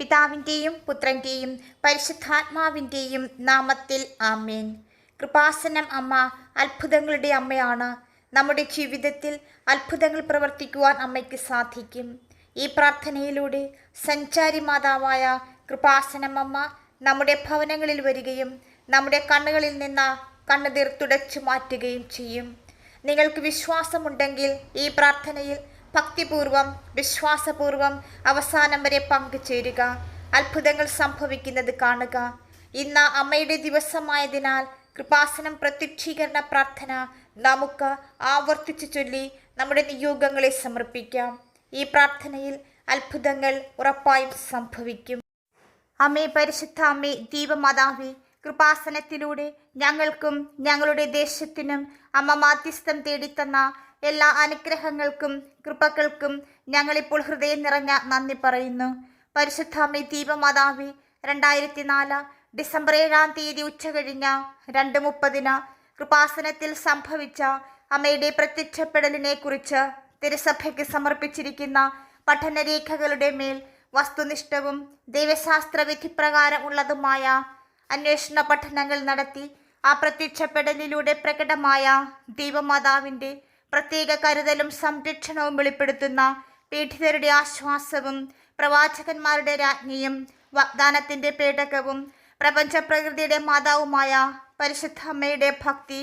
പിതാവിന്റെയും പുത്രന്റെയും പരിശുദ്ധാത്മാവിന്റെയും നാമത്തിൽ ആമേൻ. കൃപാസനം അമ്മ അത്ഭുതങ്ങളുടെ അമ്മയാണ്. നമ്മുടെ ജീവിതത്തിൽ അത്ഭുതങ്ങൾ പ്രവർത്തിക്കുവാൻ അമ്മയ്ക്ക് സാധിക്കും. ഈ പ്രാർത്ഥനയിലൂടെ സഞ്ചാരി മാതാവായ കൃപാസനം അമ്മ നമ്മുടെ ഭവനങ്ങളിൽ വരികയും നമ്മുടെ കണ്ണുകളിൽ നിന്ന് കണ്ണുതീർ തുടച്ചു മാറ്റുകയും ചെയ്യും. നിങ്ങൾക്ക് വിശ്വാസമുണ്ടെങ്കിൽ ഈ പ്രാർത്ഥനയിൽ ഭക്തിപൂർവം വിശ്വാസപൂർവം അവസാനം വരെ പങ്കുചേരുക. അത്ഭുതങ്ങൾ സംഭവിക്കുന്നത് കാണുക. ഇന്ന് അമ്മയുടെ ദിവസമായതിനാൽ കൃപാസനം പ്രത്യക്ഷീകരണ പ്രാർത്ഥന നമുക്ക് ആവർത്തിച്ചു ചൊല്ലി നമ്മുടെ നിയോഗങ്ങളെ സമർപ്പിക്കാം. ഈ പ്രാർത്ഥനയിൽ അത്ഭുതങ്ങൾ ഉറപ്പായും സംഭവിക്കും. അമ്മേ പരിശുദ്ധ അമ്മേ ദീപമാതാവി കൃപാസനത്തിലൂടെ ഞങ്ങൾക്കും ഞങ്ങളുടെ ദേശത്തിനും അമ്മ മാധ്യസ്ഥം തേടിത്തന്ന എല്ലാ അനുഗ്രഹങ്ങൾക്കും കൃപകൾക്കും ഞങ്ങളിപ്പോൾ ഹൃദയം നിറഞ്ഞ നന്ദി പറയുന്നു. പരിശുദ്ധ ദീപമാതാവി ദീപമാതാവേ രണ്ടായിരത്തി നാല് ഡിസംബർ ഏഴാം തീയതി ഉച്ച കഴിഞ്ഞ രണ്ട് മുപ്പതിന് കൃപാസനത്തിൽ സംഭവിച്ച അമ്മയുടെ പ്രത്യക്ഷപ്പെടലിനെ കുറിച്ച് തിരുസഭയ്ക്ക് സമർപ്പിച്ചിരിക്കുന്ന പഠനരേഖകളുടെ മേൽ വസ്തുനിഷ്ഠവും ദൈവശാസ്ത്ര വിധിപ്രകാരം ഉള്ളതുമായ അന്വേഷണ പഠനങ്ങൾ നടത്തി ആ പ്രത്യക്ഷപ്പെടലിലൂടെ പ്രകടമായ ദൈവമാതാവിന്റെ പ്രത്യേക കരുതലും സംരക്ഷണവും വെളിപ്പെടുത്തുന്ന പീഡിതരുടെ ആശ്വാസവും പ്രവാചകന്മാരുടെ രാജ്ഞിയും വാഗ്ദാനത്തിന്റെ പേടകവും പ്രപഞ്ചപ്രകൃതിയുടെ മാതാവുമായ പരിശുദ്ധ അമ്മയുടെ ഭക്തി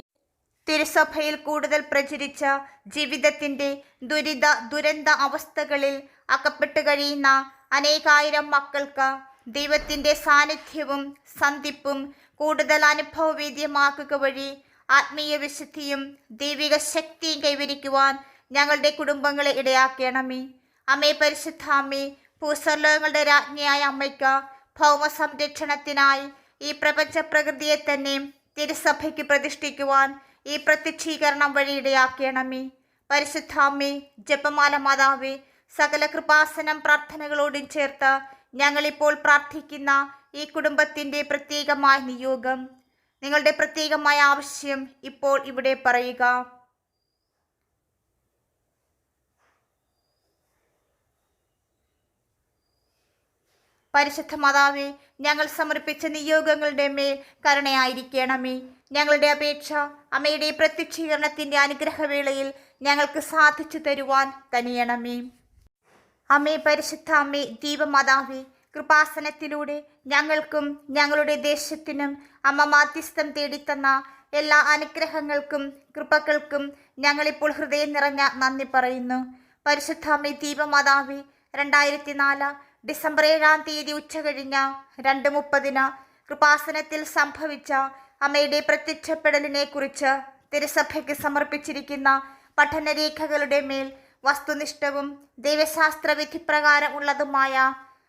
തിരുസഭയിൽ കൂടുതൽ പ്രചരിച്ച ജീവിതത്തിന്റെ ദുരിത ദുരന്ത അവസ്ഥകളിൽ അകപ്പെട്ട് കഴിയുന്ന അനേകായിരം മക്കൾക്ക് ദൈവത്തിന്റെ സാന്നിധ്യവും സന്ധിപ്പും കൂടുതൽ അനുഭവവേദ്യമാക്കുക വഴി ആത്മീയ വിശുദ്ധിയും ദൈവിക ശക്തിയും കൈവരിക്കുവാൻ ഞങ്ങളുടെ കുടുംബങ്ങളെ ഇടയാക്കണമേ. അമ്മേ പരിശുദ്ധ അമ്മേ ഭൂസ്വർലോകങ്ങളുടെ രാജ്ഞിയായ അമ്മയ്ക്ക് ഭൗമ സംരക്ഷണത്തിനായി ഈ പ്രപഞ്ച പ്രകൃതിയെ തന്നെ തിരുസഭയ്ക്ക് പ്രതിഷ്ഠിക്കുവാൻ ഈ പ്രത്യക്ഷീകരണം വഴി ഇടയാക്കണമേ. പരിശുദ്ധാമ്മേ ജപമാല മാതാവേ സകല കൃപാസനം പ്രാർത്ഥനകളോടും ചേർത്ത് ഞങ്ങളിപ്പോൾ പ്രാർത്ഥിക്കുന്ന ഈ കുടുംബത്തിന്റെ പ്രത്യേകമായ നിയോഗം നിങ്ങളുടെ പ്രത്യേകമായ ആവശ്യം ഇപ്പോൾ ഇവിടെ പറയുക. പരിശുദ്ധ മാതാവേ ഞങ്ങൾ സമർപ്പിച്ച നിയോഗങ്ങളുടെ മേൽ കരുണയായിരിക്കണമേ. ഞങ്ങളുടെ അപേക്ഷ അമ്മയുടെ പ്രത്യക്ഷീകരണത്തിന്റെ അനുഗ്രഹവേളയിൽ ഞങ്ങൾക്ക് സാധിച്ചു തരുവാൻ തനിയണമേ അമ്മേ പരിശുദ്ധ അമ്മേ ദീപമാതാവേ കൃപാസനത്തിലൂടെ ഞങ്ങൾക്കും ഞങ്ങളുടെ ദേശത്തിനും അമ്മ മാധ്യസ്ഥം തേടിത്തന്ന എല്ലാ അനുഗ്രഹങ്ങൾക്കും കൃപകൾക്കും ഞങ്ങളിപ്പോൾ ഹൃദയം നിറഞ്ഞ നന്ദി പറയുന്നു. പരിശുദ്ധാമി ദീപമാതാവി രണ്ടായിരത്തി നാല് ഡിസംബർ ഏഴാം തീയതി ഉച്ച കഴിഞ്ഞ രണ്ട് മുപ്പതിന് കൃപാസനത്തിൽ സംഭവിച്ച അമ്മയുടെ പ്രത്യക്ഷപ്പെടലിനെ കുറിച്ച് തിരുസഭയ്ക്ക് സമർപ്പിച്ചിരിക്കുന്ന പഠനരേഖകളുടെ മേൽ വസ്തുനിഷ്ഠവും ദൈവശാസ്ത്ര വിധിപ്രകാരം ഉള്ളതുമായ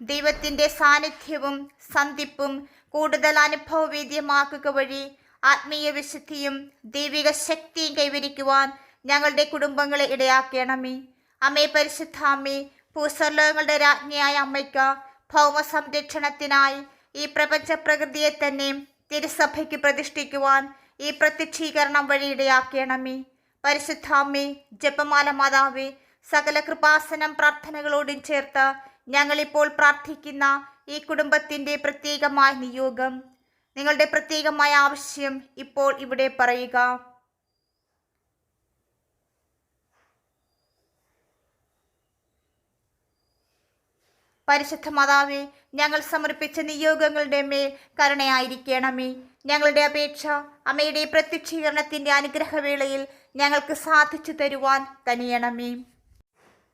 ദൈവത്തിന്റെ സാന്നിധ്യവും സന്ധിപ്പും കൂടുതൽ അനുഭവവേദ്യമാക്കുക വഴി ആത്മീയ വിശുദ്ധിയും ദൈവിക ശക്തിയും കൈവരിക്കുവാൻ ഞങ്ങളുടെ കുടുംബങ്ങളെ ഇടയാക്കണമേ. അമ്മേ പരിശുദ്ധ അമ്മേ ഭൂസ്വർലോകങ്ങളുടെ രാജ്ഞിയായ അമ്മയ്ക്ക് ഭൗമ സംരക്ഷണത്തിനായി ഈ പ്രപഞ്ച പ്രകൃതിയെ തന്നെ തിരുസഭയ്ക്ക് പ്രതിഷ്ഠിക്കുവാൻ ഈ പ്രത്യക്ഷീകരണം വഴി ഇടയാക്കണമേ. പരിശുദ്ധാമ്മേ ജപമാല മാതാവേ സകല കൃപാസനം പ്രാർത്ഥനകളോടും ചേർത്ത് ഞങ്ങളിപ്പോൾ പ്രാർത്ഥിക്കുന്ന ഈ കുടുംബത്തിന്റെ പ്രത്യേകമായ നിയോഗം നിങ്ങളുടെ പ്രത്യേകമായ ആവശ്യം ഇപ്പോൾ ഇവിടെ പറയുക. പരിശുദ്ധ മാതാവേ ഞങ്ങൾ സമർപ്പിച്ച നിയോഗങ്ങളുടെ മേൽ കരുണയായിരിക്കണമേ. ഞങ്ങളുടെ അപേക്ഷ അമ്മയുടെ പ്രത്യക്ഷീകരണത്തിന്റെ അനുഗ്രഹവേളയിൽ ഞങ്ങൾക്ക് സാധിച്ചു തരുവാൻ തനിയണമേ.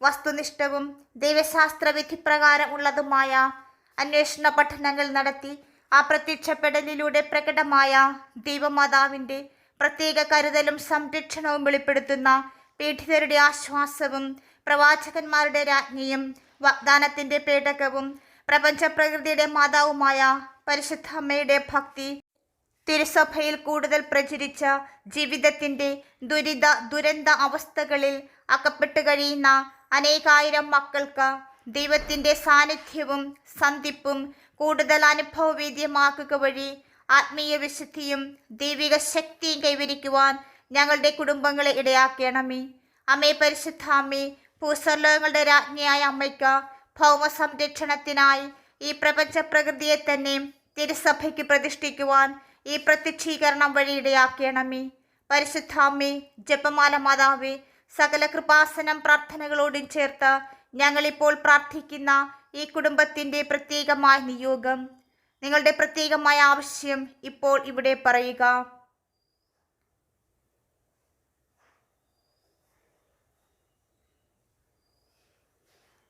വസ്തുനിഷ്ഠവും ദൈവശാസ്ത്ര വിധിപ്രകാരം ഉള്ളതുമായ അന്വേഷണ പഠനങ്ങൾ നടത്തി ആ പ്രത്യക്ഷപ്പെടലിലൂടെ പ്രകടമായ ദൈവമാതാവിന്റെ പ്രത്യേക കരുതലും സംരക്ഷണവും വെളിപ്പെടുത്തുന്ന പീഡിതരുടെ ആശ്വാസവും പ്രവാചകന്മാരുടെ രാജ്ഞിയും വാഗ്ദാനത്തിന്റെ പേടകവും പ്രപഞ്ചപ്രകൃതിയുടെ മാതാവുമായ പരിശുദ്ധ അമ്മയുടെ ഭക്തി തിരുസഭയിൽ കൂടുതൽ പ്രചരിച്ച ജീവിതത്തിന്റെ ദുരിത ദുരന്ത അവസ്ഥകളിൽ അകപ്പെട്ട് കഴിയുന്ന അനേകായിരം മക്കൾക്ക് ദൈവത്തിന്റെ സാന്നിധ്യവും സന്ധിപ്പും കൂടുതൽ അനുഭവവേദ്യമാക്കുക വഴി ആത്മീയ വിശുദ്ധിയും ദൈവിക ശക്തിയും കൈവരിക്കുവാൻ ഞങ്ങളുടെ കുടുംബങ്ങളെ ഇടയാക്കണമേ. അമ്മേ പരിശുദ്ധ അമ്മേ ഭൂസ്വർലോകങ്ങളുടെ രാജ്ഞിയായ അമ്മയ്ക്ക് ഭൗമ സംരക്ഷണത്തിനായി ഈ പ്രപഞ്ച പ്രകൃതിയെ തന്നെ തിരുസഭയ്ക്ക് പ്രതിഷ്ഠിക്കുവാൻ ഈ പ്രത്യക്ഷീകരണം വഴി ഇടയാക്കണമേ. പരിശുദ്ധാമ്മേ ജപമാല മാതാവേ സകല കൃപാസനം പ്രാർത്ഥനകളോടും ചേർത്ത് ഞങ്ങളിപ്പോൾ പ്രാർത്ഥിക്കുന്ന ഈ കുടുംബത്തിന്റെ പ്രത്യേകമായ നിയോഗം നിങ്ങളുടെ പ്രത്യേകമായ ആവശ്യം ഇപ്പോൾ ഇവിടെ പറയുക.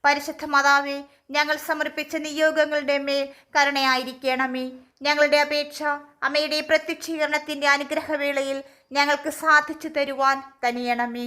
പരിശുദ്ധ മാതാവേ ഞങ്ങൾ സമർപ്പിച്ച നിയോഗങ്ങളുടെ മേൽ കരുണയായിരിക്കണമേ. ഞങ്ങളുടെ അപേക്ഷ അമ്മയുടെ പ്രത്യക്ഷീകരണത്തിന്റെ അനുഗ്രഹവേളയിൽ ഞങ്ങൾക്ക് സാധിച്ചു തരുവാൻ തനിയണമേ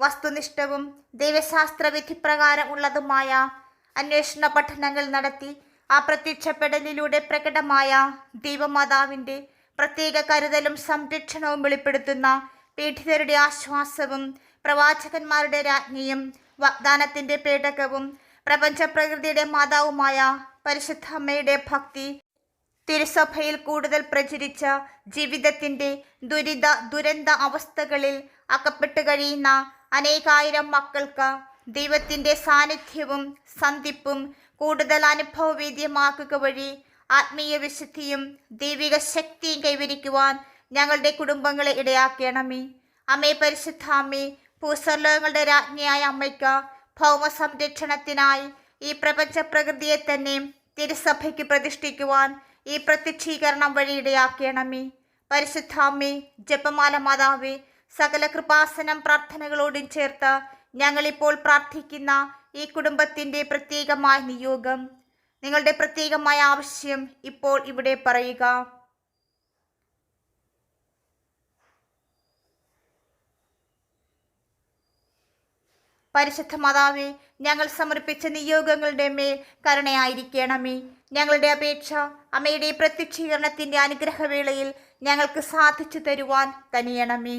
വസ്തുനിഷ്ഠവും ദൈവശാസ്ത്ര വിധിപ്രകാരം ഉള്ളതുമായ അന്വേഷണ പഠനങ്ങൾ നടത്തി ആ പ്രത്യക്ഷപ്പെടലിലൂടെ പ്രകടമായ ദൈവമാതാവിന്റെ പ്രത്യേക കരുതലും സംരക്ഷണവും വെളിപ്പെടുത്തുന്ന പീഡിതരുടെ ആശ്വാസവും പ്രവാചകന്മാരുടെ രാജ്ഞിയും വാഗ്ദാനത്തിന്റെ പേടകവും പ്രപഞ്ചപ്രകൃതിയുടെ മാതാവുമായ പരിശുദ്ധ അമ്മയുടെ ഭക്തി തിരുസഭയിൽ കൂടുതൽ പ്രചരിച്ച ജീവിതത്തിന്റെ ദുരിത ദുരന്ത അവസ്ഥകളിൽ അകപ്പെട്ട് കഴിയുന്ന അനേകായിരം മക്കൾക്ക് ദൈവത്തിന്റെ സാന്നിധ്യവും സന്ധിപ്പും കൂടുതൽ അനുഭവവേദ്യമാക്കുക വഴി ആത്മീയ വിശുദ്ധിയും ദൈവിക ശക്തിയും കൈവരിക്കുവാൻ ഞങ്ങളുടെ കുടുംബങ്ങളെ ഇടയാക്കണമേ. അമ്മേ പരിശുദ്ധ അമ്മേ ഭൂസ്വർലോകങ്ങളുടെ രാജ്ഞിയായ അമ്മയ്ക്ക് ഭൗമ സംരക്ഷണത്തിനായി ഈ പ്രപഞ്ച പ്രകൃതിയെ തന്നെ തിരുസഭയ്ക്ക് പ്രതിഷ്ഠിക്കുവാൻ ഈ പ്രത്യക്ഷീകരണം വഴി ഇടയാക്കണമേ. പരിശുദ്ധാമ്മേ ജപമാല മാതാവേ സകല കൃപാസനം പ്രാർത്ഥനകളോടും ചേർത്ത് ഞങ്ങളിപ്പോൾ പ്രാർത്ഥിക്കുന്ന ഈ കുടുംബത്തിന്റെ പ്രത്യേകമായ നിയോഗം നിങ്ങളുടെ പ്രത്യേകമായ ആവശ്യം ഇപ്പോൾ ഇവിടെ പറയുക. പരിശുദ്ധ മാതാവേ ഞങ്ങൾ സമർപ്പിച്ച നിയോഗങ്ങളുടെ മേൽ കരുണയായിരിക്കണമേ. ഞങ്ങളുടെ അപേക്ഷ അമ്മയുടെ പ്രത്യക്ഷീകരണത്തിന്റെ അനുഗ്രഹവേളയിൽ ഞങ്ങൾക്ക് സാധിച്ചു തരുവാൻ തനിയണമേ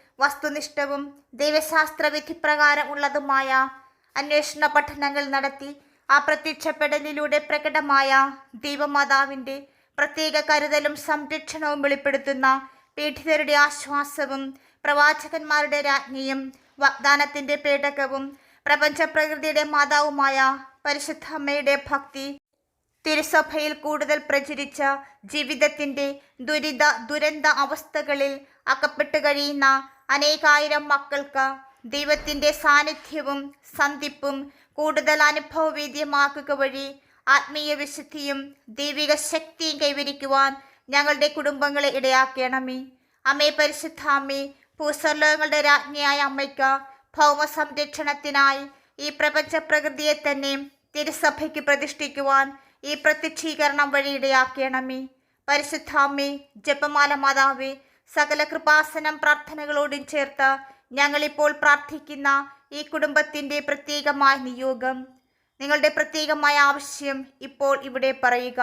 വസ്തുനിഷ്ഠവും ദൈവശാസ്ത്ര വിധിപ്രകാരം ഉള്ളതുമായ അന്വേഷണ പഠനങ്ങൾ നടത്തി ആ പ്രത്യക്ഷപ്പെടലിലൂടെ പ്രകടമായ ദൈവമാതാവിന്റെ പ്രത്യേക കരുതലും സംരക്ഷണവും വെളിപ്പെടുത്തുന്ന പീഡിതരുടെ ആശ്വാസവും പ്രവാചകന്മാരുടെ രാജ്ഞിയും വാഗ്ദാനത്തിന്റെ പേടകവും പ്രപഞ്ചപ്രകൃതിയുടെ മാതാവുമായ പരിശുദ്ധ അമ്മയുടെ ഭക്തി തിരുസഭയിൽ കൂടുതൽ പ്രചരിച്ച ജീവിതത്തിന്റെ ദുരിത ദുരന്ത അവസ്ഥകളിൽ അകപ്പെട്ട് കഴിയുന്ന അനേകായിരം മക്കൾക്ക് ദൈവത്തിന്റെ സാന്നിധ്യവും സന്ധിപ്പും കൂടുതൽ അനുഭവവേദ്യമാക്കുക വഴി ആത്മീയ വിശുദ്ധിയും ദൈവിക ശക്തിയും കൈവരിക്കുവാൻ ഞങ്ങളുടെ കുടുംബങ്ങളെ ഇടയാക്കണമേ. അമ്മേ പരിശുദ്ധ അമ്മേ ഭൂസ്വർലോകങ്ങളുടെ രാജ്ഞിയായ അമ്മയ്ക്ക് ഭൗമ സംരക്ഷണത്തിനായി ഈ പ്രപഞ്ച പ്രകൃതിയെ തന്നെ തിരുസഭയ്ക്ക് പ്രതിഷ്ഠിക്കുവാൻ ഈ പ്രത്യക്ഷീകരണം വഴി ഇടയാക്കണമേ. പരിശുദ്ധാമ്മേ ജപമാല മാതാവേ സകല കൃപാസനം പ്രാർത്ഥനകളോടും ചേർത്ത് ഞങ്ങളിപ്പോൾ പ്രാർത്ഥിക്കുന്ന ഈ കുടുംബത്തിന്റെ പ്രത്യേകമായ നിയോഗം നിങ്ങളുടെ പ്രത്യേകമായ ആവശ്യം ഇപ്പോൾ ഇവിടെ പറയുക.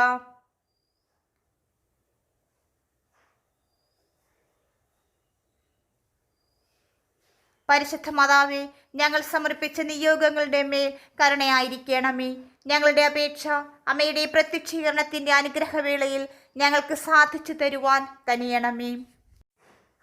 പരിശുദ്ധ മാതാവേ ഞങ്ങൾ സമർപ്പിച്ച നിയോഗങ്ങളുടെ മേൽ കരുണയായിരിക്കണമേ. ഞങ്ങളുടെ അപേക്ഷ അമ്മയുടെ പ്രത്യക്ഷീകരണത്തിന്റെ അനുഗ്രഹവേളയിൽ ഞങ്ങൾക്ക് സാധിച്ചു തരുവാൻ തനിയണമേ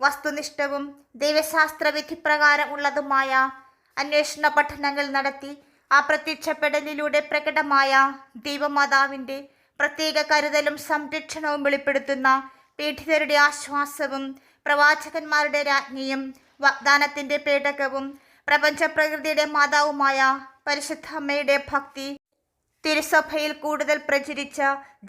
വസ്തുനിഷ്ഠവും ദൈവശാസ്ത്ര വിധിപ്രകാരം ഉള്ളതുമായ അന്വേഷണ പഠനങ്ങൾ നടത്തി ആ പ്രത്യക്ഷപ്പെടലിലൂടെ പ്രകടമായ ദൈവമാതാവിന്റെ പ്രത്യേക കരുതലും സംരക്ഷണവും വെളിപ്പെടുത്തുന്ന പീഡിതരുടെ ആശ്വാസവും പ്രവാചകന്മാരുടെ രാജ്ഞിയും വാഗ്ദാനത്തിന്റെ പേടകവും പ്രപഞ്ച പ്രകൃതിയുടെ മാതാവുമായ പരിശുദ്ധ അമ്മയുടെ ഭക്തി തിരുസഭയിൽ കൂടുതൽ പ്രചരിച്ച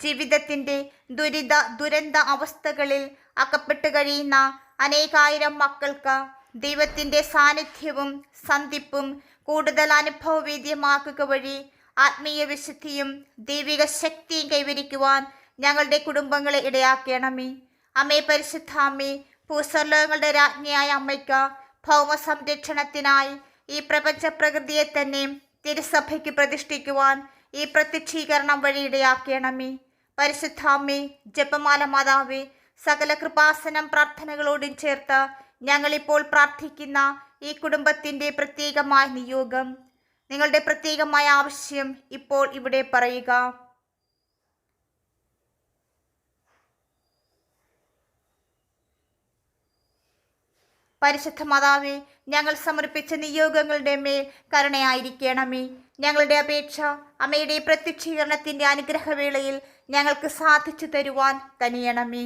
ജീവിതത്തിന്റെ ദുരിത ദുരന്ത അവസ്ഥകളിൽ അകപ്പെട്ട് കഴിയുന്ന അനേകായിരം മക്കൾക്ക് ദൈവത്തിന്റെ സാന്നിധ്യവും സന്ധിപ്പും കൂടുതൽ അനുഭവവേദ്യമാക്കുക വഴി ആത്മീയ വിശുദ്ധിയും ദൈവിക ശക്തിയും കൈവരിക്കുവാൻ ഞങ്ങളുടെ കുടുംബങ്ങളെ ഇടയാക്കണമേ. അമ്മേ പരിശുദ്ധ അമ്മേ ഭൂസ്വർലോകങ്ങളുടെ രാജ്ഞിയായ അമ്മയ്ക്ക് ഭൗമ സംരക്ഷണത്തിനായി ഈ പ്രപഞ്ച പ്രകൃതിയെ തന്നെ തിരുസഭയ്ക്ക് പ്രതിഷ്ഠിക്കുവാൻ ഈ പ്രത്യക്ഷീകരണം വഴി ഇടയാക്കണമേ. പരിശുദ്ധാമ്മേ ജപമാല മാതാവേ സകല കൃപാസനം പ്രാർത്ഥനകളോടും ചേർത്ത് ഞങ്ങളിപ്പോൾ പ്രാർത്ഥിക്കുന്ന ഈ കുടുംബത്തിന്റെ പ്രത്യേകമായ നിയോഗം നിങ്ങളുടെ പ്രത്യേകമായ ആവശ്യം ഇപ്പോൾ ഇവിടെ പറയുക. പരിശുദ്ധ മാതാവേ ഞങ്ങൾ സമർപ്പിച്ച നിയോഗങ്ങളുടെ മേൽ കരുണയായിരിക്കണമേ. ഞങ്ങളുടെ അപേക്ഷ അമ്മയുടെ പ്രത്യക്ഷീകരണത്തിന്റെ അനുഗ്രഹവേളയിൽ ഞങ്ങൾക്ക് സാധിച്ചു തരുവാൻ തനിയണമേ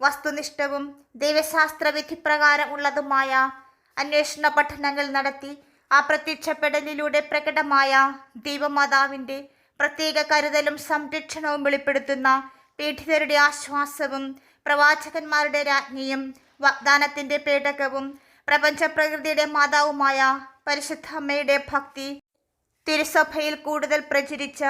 വസ്തുനിഷ്ഠവും ദൈവശാസ്ത്ര വിധിപ്രകാരം ഉള്ളതുമായ അന്വേഷണ പഠനങ്ങൾ നടത്തി ആ പ്രത്യക്ഷപ്പെടലിലൂടെ പ്രകടമായ ദൈവമാതാവിന്റെ പ്രത്യേക കരുതലും സംരക്ഷണവും വെളിപ്പെടുത്തുന്ന പീഡിതരുടെ ആശ്വാസവും പ്രവാചകന്മാരുടെ രാജ്ഞിയും വാഗ്ദാനത്തിന്റെ പേടകവും പ്രപഞ്ച പ്രകൃതിയുടെ മാതാവുമായ പരിശുദ്ധ അമ്മയുടെ ഭക്തി തിരുസഭയിൽ കൂടുതൽ പ്രചരിച്ച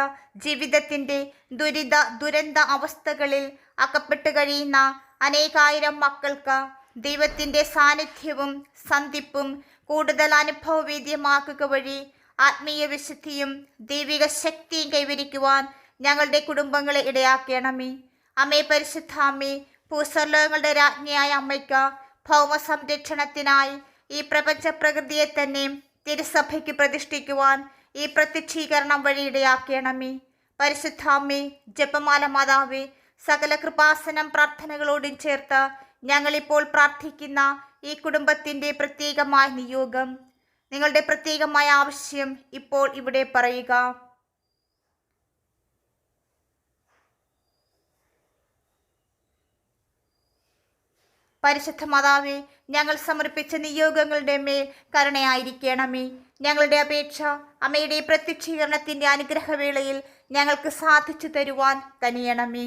ജീവിതത്തിന്റെ ദുരിത ദുരന്ത അവസ്ഥകളിൽ അകപ്പെട്ട് കഴിയുന്ന അനേകായിരം മക്കൾക്ക് ദൈവത്തിന്റെ സാന്നിധ്യവും സന്ധിപ്പും കൂടുതൽ അനുഭവവേദ്യമാക്കുക വഴി ആത്മീയ വിശുദ്ധിയും ദൈവിക ശക്തിയും കൈവരിക്കുവാൻ ഞങ്ങളുടെ കുടുംബങ്ങളെ ഇടയാക്കണമേ. അമ്മേ പരിശുദ്ധ അമ്മേ ഭൂസ്വർലോകങ്ങളുടെ രാജ്ഞിയായ അമ്മയ്ക്ക് ഭൗമ സംരക്ഷണത്തിനായി ഈ പ്രപഞ്ച പ്രകൃതിയെ തന്നെ തിരുസഭയ്ക്ക് പ്രതിഷ്ഠിക്കുവാൻ ഈ പ്രത്യക്ഷീകരണം വഴി ഇടയാക്കണമേ. പരിശുദ്ധാമ്മേ ജപമാല മാതാവേ സകല കൃപാസനം പ്രാർത്ഥനകളോടും ചേർത്ത് ഞങ്ങളിപ്പോൾ പ്രാർത്ഥിക്കുന്ന ഈ കുടുംബത്തിന്റെ പ്രത്യേകമായ നിയോഗം നിങ്ങളുടെ പ്രത്യേകമായ ആവശ്യം ഇപ്പോൾ ഇവിടെ പറയുക. പരിശുദ്ധ മാതാവേ ഞങ്ങൾ സമർപ്പിച്ച നിയോഗങ്ങളുടെ മേൽ കരുണയായിരിക്കണമേ. ഞങ്ങളുടെ അപേക്ഷ അമ്മയുടെ പ്രത്യക്ഷീകരണത്തിന്റെ അനുഗ്രഹവേളയിൽ ഞങ്ങൾക്ക് സാധിച്ചു തരുവാൻ തനിയണമേ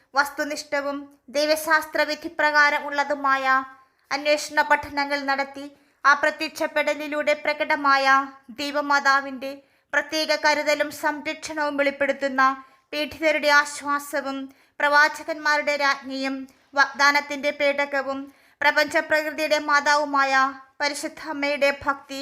വസ്തുനിഷ്ഠവും ദൈവശാസ്ത്ര വിധിപ്രകാരം ഉള്ളതുമായ അന്വേഷണ പഠനങ്ങൾ നടത്തി ആ പ്രത്യക്ഷപ്പെടലിലൂടെ പ്രകടമായ ദൈവമാതാവിന്റെ പ്രത്യേക കരുതലും സംരക്ഷണവും വെളിപ്പെടുത്തുന്ന പീഡിതരുടെ ആശ്വാസവും പ്രവാചകന്മാരുടെ രാജ്ഞിയും വാഗ്ദാനത്തിന്റെ പേടകവും പ്രപഞ്ചപ്രകൃതിയുടെ മാതാവുമായ പരിശുദ്ധ അമ്മയുടെ ഭക്തി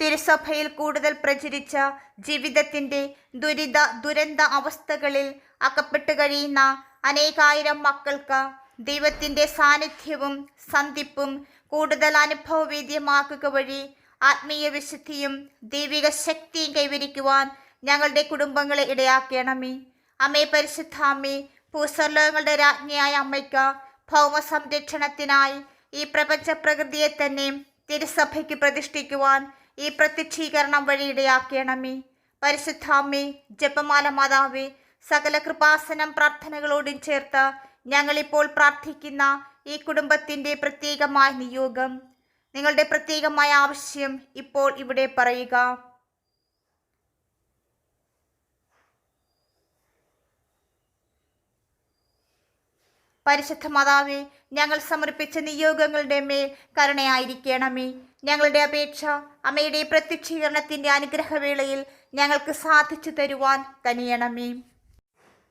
തിരുസഭയിൽ കൂടുതൽ പ്രചരിച്ച ജീവിതത്തിന്റെ ദുരിത ദുരന്ത അവസ്ഥകളിൽ അകപ്പെട്ട് കഴിയുന്ന അനേകായിരം മക്കൾക്ക് ദൈവത്തിന്റെ സാന്നിധ്യവും സന്ധിപ്പും കൂടുതൽ അനുഭവവേദ്യമാക്കുക വഴി ആത്മീയ വിശുദ്ധിയും ദൈവിക ശക്തിയും കൈവരിക്കുവാൻ ഞങ്ങളുടെ കുടുംബങ്ങളെ ഇടയാക്കണമേ. അമ്മേ പരിശുദ്ധ അമ്മേ ഭൂസ്വർലോകങ്ങളുടെ രാജ്ഞിയായ അമ്മയ്ക്ക് ഭൗമ സംരക്ഷണത്തിനായി ഈ പ്രപഞ്ച പ്രകൃതിയെ തന്നെ തിരുസഭയ്ക്ക് പ്രതിഷ്ഠിക്കുവാൻ ഈ പ്രത്യക്ഷീകരണം വഴി ഇടയാക്കണമേ. പരിശുദ്ധാമ്മേ ജപമാല മാതാവേ സകല കൃപാസനം പ്രാർത്ഥനകളോടും ചേർത്ത് ഞങ്ങളിപ്പോൾ പ്രാർത്ഥിക്കുന്ന ഈ കുടുംബത്തിന്റെ പ്രത്യേകമായ നിയോഗം നിങ്ങളുടെ പ്രത്യേകമായ ആവശ്യം ഇപ്പോൾ ഇവിടെ പറയുക. പരിശുദ്ധ മാതാവേ ഞങ്ങൾ സമർപ്പിച്ച നിയോഗങ്ങളുടെ മേൽ കരുണയായിരിക്കണമേ. ഞങ്ങളുടെ അപേക്ഷ അമ്മയുടെ പ്രത്യക്ഷീകരണത്തിന്റെ അനുഗ്രഹവേളയിൽ ഞങ്ങൾക്ക് സാധിച്ചു തരുവാൻ കനിയണമേ.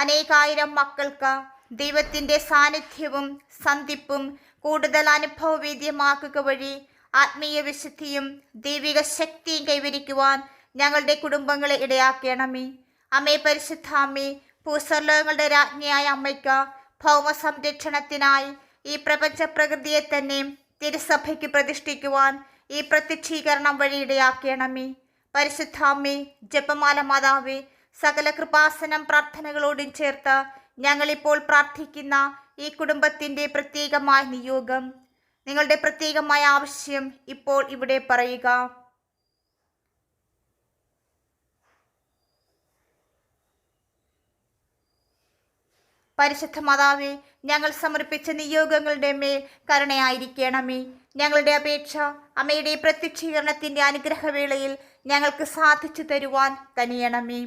അനേകായിരം മക്കൾക്ക് ദൈവത്തിന്റെ സാന്നിധ്യവും സന്ധിപ്പും കൂടുതൽ അനുഭവവേദ്യമാക്കുക വഴി ആത്മീയ വിശുദ്ധിയും ദൈവിക ശക്തിയും കൈവരിക്കുവാൻ ഞങ്ങളുടെ കുടുംബങ്ങളെ ഇടയാക്കണമേ. അമ്മേ പരിശുദ്ധ അമ്മേ ഭൂസ്വർലോകങ്ങളുടെ രാജ്ഞിയായ അമ്മയ്ക്ക് ഭൗമ സംരക്ഷണത്തിനായി ഈ പ്രപഞ്ച പ്രകൃതിയെ തന്നെ തിരുസഭയ്ക്ക് പ്രതിഷ്ഠിക്കുവാൻ ഈ പ്രത്യക്ഷീകരണം വഴി ഇടയാക്കണമേ. പരിശുദ്ധാമ്മേ ജപമാല മാതാവേ സകല കൃപാസനം പ്രാർത്ഥനകളോടും ചേർത്ത് ഞങ്ങളിപ്പോൾ പ്രാർത്ഥിക്കുന്ന ഈ കുടുംബത്തിന്റെ പ്രത്യേകമായ നിയോഗം നിങ്ങളുടെ പ്രത്യേകമായ ആവശ്യം ഇപ്പോൾ ഇവിടെ പറയുക. പരിശുദ്ധ മാതാവേ ഞങ്ങൾ സമർപ്പിച്ച നിയോഗങ്ങളുടെ മേൽ കരുണയായിരിക്കണമേ. ഞങ്ങളുടെ അപേക്ഷ അമ്മയുടെ പ്രത്യക്ഷീകരണത്തിന്റെ അനുഗ്രഹവേളയിൽ ഞങ്ങൾക്ക് സാധിച്ചു തരുവാൻ കനിയണമേ.